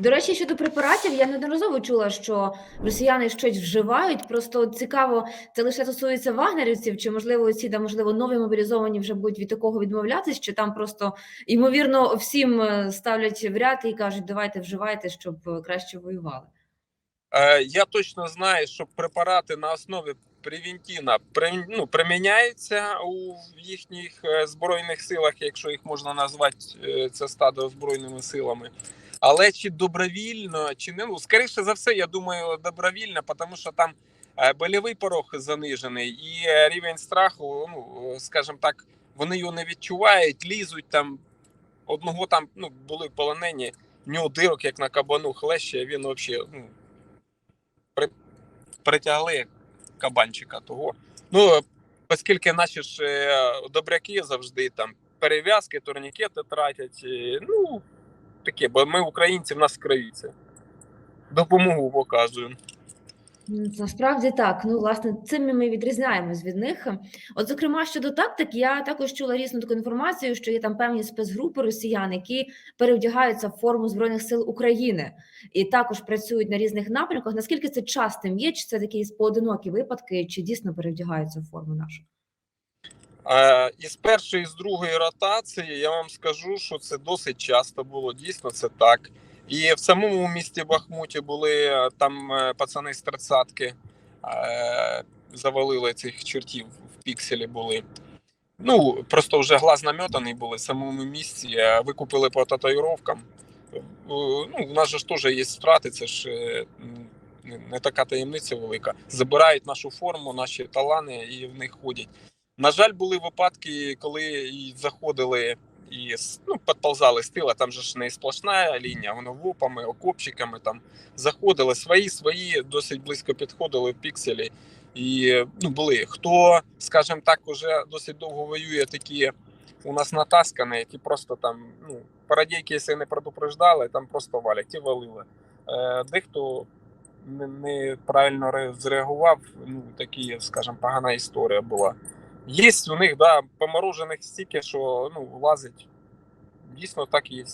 До речі, щодо препаратів, я неодноразово чула, що росіяни щось вживають. Просто цікаво, це лише стосується вагнерівців, чи можливо ці там можливо нові мобілізовані вже будуть від такого відмовлятись, чи там просто ймовірно всім е, ставлять в ряд і кажуть, давайте вживайте, щоб е, краще воювали. Е, Я точно знаю, що препарати на основі превентіна ну, приміняються у їхніх збройних силах, якщо їх можна назвати це стадо збройними силами. Але чи добровільно, чи не ну скоріше за все, я думаю, добровільно, тому що там е, больовий порог занижений, і е, рівень страху, ну скажімо так, вони його не відчувають, лізуть там. Одного там ну були полонені, в нього дирок, як на кабану хлеще, він взагалі ну, притягли кабанчика того. Ну, оскільки наші ж е, добряки завжди там перев'язки, турнікети тратять. Ну, таке, бо ми українці в нас в крові це. Допомогу показуємо. Насправді так. Ну, власне, цим ми відрізняємось від них. От, зокрема, щодо тактик, я також чула різну таку інформацію, що є там певні спецгрупи росіян, які перевдягаються в форму збройних сил України і також працюють на різних напрямках. Наскільки це частим є? Чи це такі поодинокі випадки, чи дійсно перевдягаються в форму нашу? Із першої, з другої ротації я вам скажу, що це досить часто було. Дійсно, це так. І в самому місті Бахмуті були е, там е, пацани з тридцятки е, завалили цих чертів в пікселі були. Ну, просто вже глаз наметаний були в самому місці, викупили по татуїровкам. Ну, у нас же ж теж є втрати, це ж не така таємниця велика. Забирають нашу форму, наші талани і в них ходять. На жаль, були випадки, коли і заходили і ну, підползали з тила, там же ж не сплошна лінія, воно вопами, окопчиками там заходили свої, свої досить близько підходили в пікселі. І ну, були. Хто, скажімо так, уже досить довго воює, такі у нас натаскані, які просто там, ну, парадійки, якщо не предупреждали, там просто валять і валили. Е, дехто неправильно зреагував, ну, такі, скажімо, погана історія була. Є у них, да, поморожених стільки, що ну, влазить. Дійсно так є.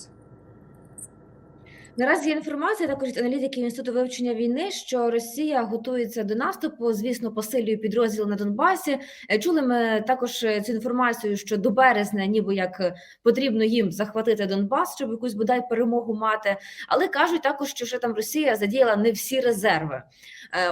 Наразі є інформація також від аналітиків інституту вивчення війни, що Росія готується до наступу. Звісно, посилює підрозділ на Донбасі. Е, Чули ми також е, цю інформацію, що до березня, ніби як е, потрібно їм захватити Донбас, щоб якусь бодай перемогу мати. Але кажуть також, що ще там Росія задіяла не всі резерви.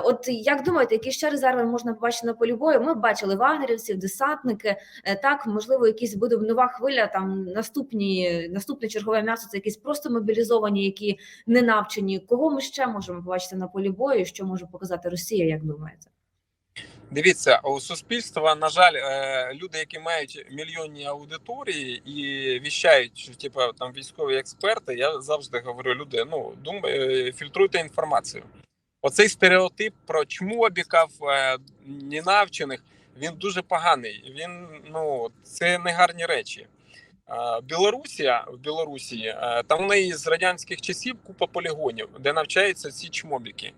От як думаєте, які ще резерви можна побачити на полі бою? Ми бачили вагнерівців, десантники. Так, можливо, якісь буде нова хвиля. Там наступні наступне чергове м'ясо. Це якісь просто мобілізовані, які не навчені. Кого ми ще можемо побачити на полі бою? Що може показати Росія? Як думаєте? Дивіться, у суспільства, на жаль, е, люди, які мають мільйонні аудиторії і віщають, типу, там військові експерти, я завжди говорю, люди, ну думай, фільтруйте інформацію. Оцей стереотип про чмобіків, е, ненавчених, він дуже поганий. Він ну це не гарні речі. Е, Білорусія в Білорусі е, там у неї з радянських часів купа полігонів, де навчаються ці чмобіки.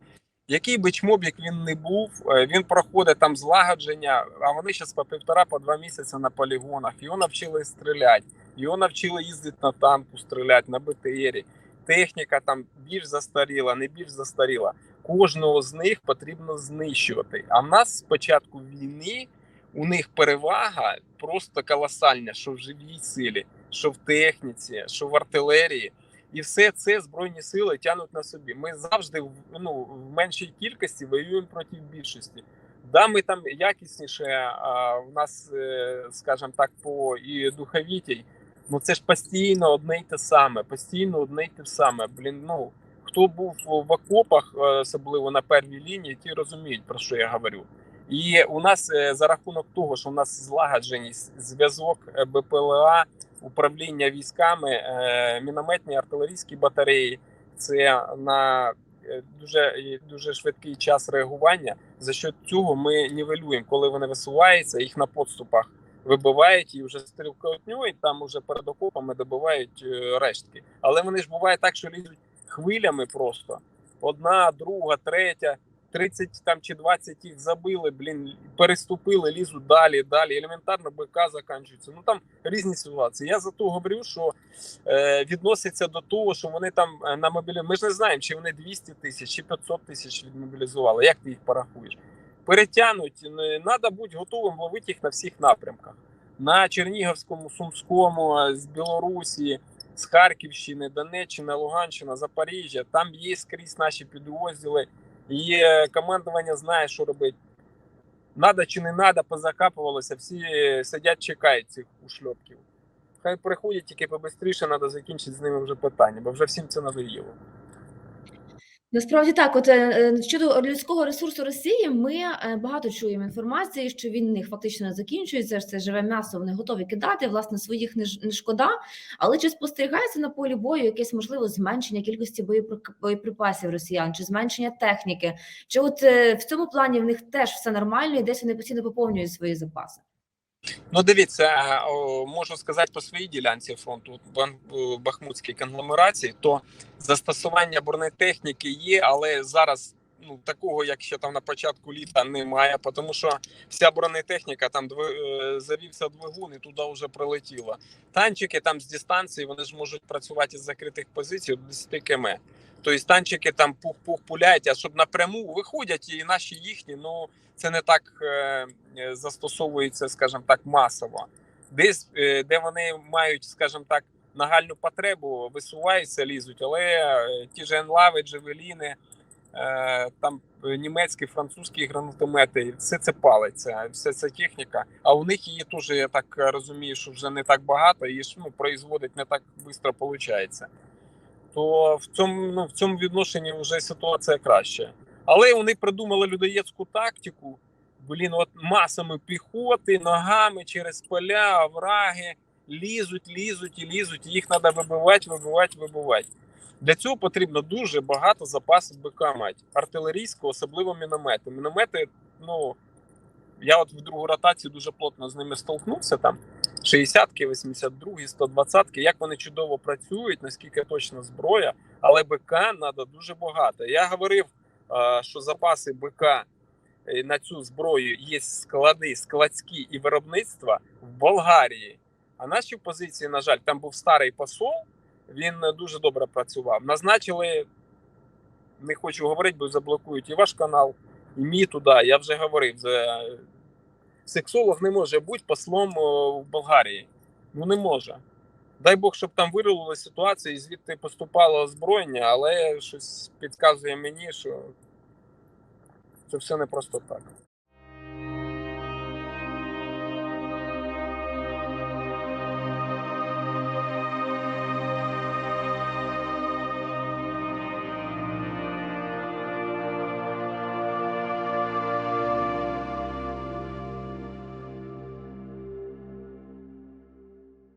Який би чмобік він не був, е, він проходить там злагодження, а вони зараз по півтора по два місяці на полігонах. Його навчили стріляти, його навчили їздити на танку, стріляти на БТРі. Техніка там більш застаріла, не більш застаріла. Кожного з них потрібно знищувати. А в нас з початку війни у них перевага просто колосальна, що в живій силі, що в техніці, що в артилерії. І все це збройні сили тягнуть на собі. Ми завжди ну, в меншій кількості воюємо проти більшості. Да, ми там якісніше, а в нас, е, скажімо так, по і духовітій, ну це ж постійно одне й те саме, постійно одне й те саме. Блін, ну хто був в окопах, е, особливо на первій лінії, ті розуміють, про що я говорю. І у нас е, за рахунок того, що у нас злагодженість, зв'язок е, БПЛА, управління військами, е, мінометні артилерійські батареї, це на дуже дуже швидкий час реагування. За що цього ми нівелюємо, коли вони висуваються, їх на подступах вибивають і вже стрілкотню, і там уже перед окопами добивають рештки. Але вони ж буває так, що лізуть хвилями просто одна, друга, третя. 30 там чи 20 їх забили, блін, переступили, лізуть далі, далі. Елементарно БК закінчується. Ну там різні ситуації. Я за то говорю, що е, відноситься до того, що вони там е, на мобілі. Ми ж не знаємо, чи вони 200 тисяч, чи 500 тисяч відмобілізували. Як ти їх порахуєш? Перетягнуть, треба бути готовим ловити їх на всіх напрямках. На Чернігівському, Сумському, е, з Білорусі, з Харківщини, Донеччина, Луганщина, Запоріжжя. Там є скрізь наші підрозділи. Є командування знає, що робити. Надо чи не надо, позакапувалося, всі сидять, чекають цих ушльопків. Хай приходять тільки побистріше, треба закінчити з ними вже питання, бо вже всім це надоїло. Насправді так, от е, е, щодо людського ресурсу Росії, ми е, багато чуємо інформації, що він них фактично не закінчується. Це живе м'ясо, вони готові кидати. Власне, своїх не, шкода. Але чи спостерігається на полі бою якесь можливо зменшення кількості боєпри- боєприпасів росіян, чи зменшення техніки? Чи от в цьому плані в них теж все нормально, і десь вони постійно поповнюють свої запаси? Ну, дивіться, можу сказати по своїй ділянці фронту, в Бахмутській конгломерації, то застосування бронетехніки є, але зараз ну, такого, як ще там на початку літа, немає, тому що вся бронетехніка там дви- е, завівся двигун і туди вже прилетіло. Танчики там з дистанції вони ж можуть працювати з закритих позицій до 10 км. Тобто танчики там пух-пух пуляють, а щоб напряму виходять і наші їхні, ну це не так е, е, застосовується, скажімо так, масово. Десь, е, де вони мають, скажімо так, нагальну потребу, висуваються, лізуть, але е, ті ж енлави, джевеліни, там е, німецькі, французькі гранатомети, все це палиться, вся ця техніка. А у них її теж, я так розумію, що вже не так багато, і ж ну, производить не так швидко виходить. То в цьому, ну, в цьому відношенні вже ситуація краща. Але вони придумали людоєцьку тактику. Блін, от масами піхоти, ногами через поля, овраги, лізуть, лізуть і лізуть. Їх треба вибивати, вибивати, вибивати. Для цього потрібно дуже багато запасів БК мати. Артилерійського, особливо міномети. Міномети, ну я от в другу ротацію дуже плотно з ними столкнувся там. 60-ки, 82-ки, 120-ки, як вони чудово працюють, наскільки точна зброя, але БК треба дуже багато. Я говорив, що запаси БК е, на цю зброю є склади, складські і виробництва в Болгарії. А наші позиції, на жаль, там був старий посол, він е, дуже добре працював. Назначили, не хочу говорити, бо заблокують і ваш канал, і мій туди. Я вже говорив, сексолог не може бути послом в Болгарії. Ну не може. Дай Бог, щоб там вирулила ситуація і звідти поступало озброєння, але щось підказує мені, що це все не просто так.